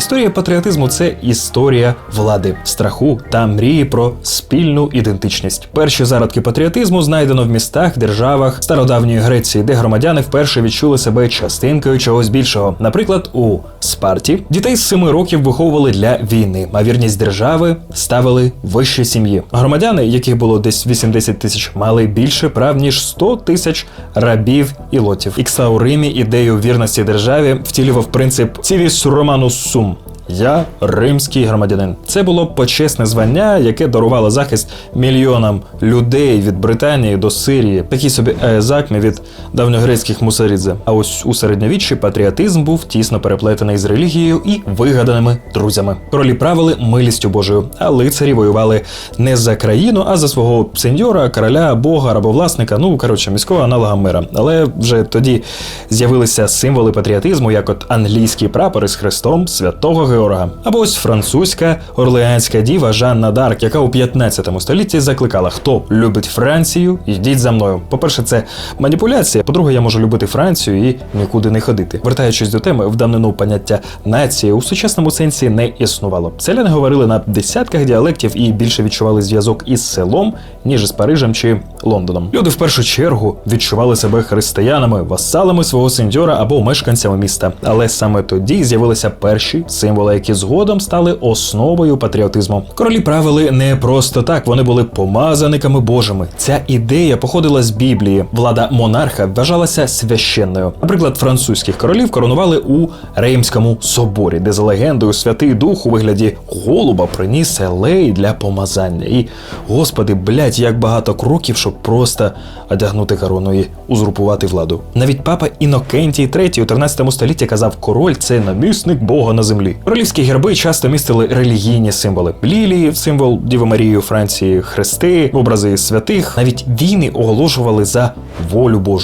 Історія патріотизму це історія влади, страху та мрії про спільну ідентичність. Перші зародки патріотизму знайдено в містах, державах стародавньої Греції, де громадяни вперше відчули себе частинкою чогось більшого. Наприклад, у Спарті дітей з 7 років виховували для війни, а вірність держави ставили вище сім'ї. Громадяни, яких було десь 80 тисяч, мали більше прав ніж 100 тисяч рабів і лотів. Ікса у Римі ідею вірності державі втілював принцип цивіс романус сум. Я римський громадянин. Це було почесне звання, яке дарувало захист мільйонам людей від Британії до Сирії. Такий собі аезакми від давньогрецьких мусорідзе. А ось у середньовіччі патріотизм був тісно переплетений з релігією і вигаданими друзями. Королі правили милістю Божою, а лицарі воювали не за країну, а за свого сеньора, короля, бога, рабовласника, ну коротше, міського аналога мира. Але вже тоді з'явилися символи патріотизму, як от англійський прапор із хрестом святого Георга, або ось французька орлеанська діва Жанна Дарк, яка у 15 столітті закликала: хто любить Францію, йдіть за мною. По-перше, це маніпуляція. По-друге, я можу любити Францію і нікуди не ходити. Вертаючись до теми, в давнину поняття нації у сучасному сенсі не існувало. Селяни говорили на десятках діалектів і більше відчували зв'язок із селом, ніж із Парижем чи Лондоном. Люди в першу чергу відчували себе християнами, васалами свого сеньора або мешканцями міста. Але саме тоді з'явилися перші символи, які згодом стали основою патріотизму. Королі правили не просто так, вони були помазаниками божими. Ця ідея походила з Біблії. Влада монарха вважалася священною. Наприклад, французьких королів коронували у Реймському соборі, де за легендою Святий Дух у вигляді голуба приніс елей для помазання. І господи, блять, як багато кроків, щоб просто одягнути корону і узурпувати владу. Навіть папа Інокентій III у 13 столітті казав, король це намісник Бога на землі. Королівські герби часто містили релігійні символи: лілії, символ Діви Марії у Франції, хрести, образи святих. Навіть війни оголошували за волю Божу.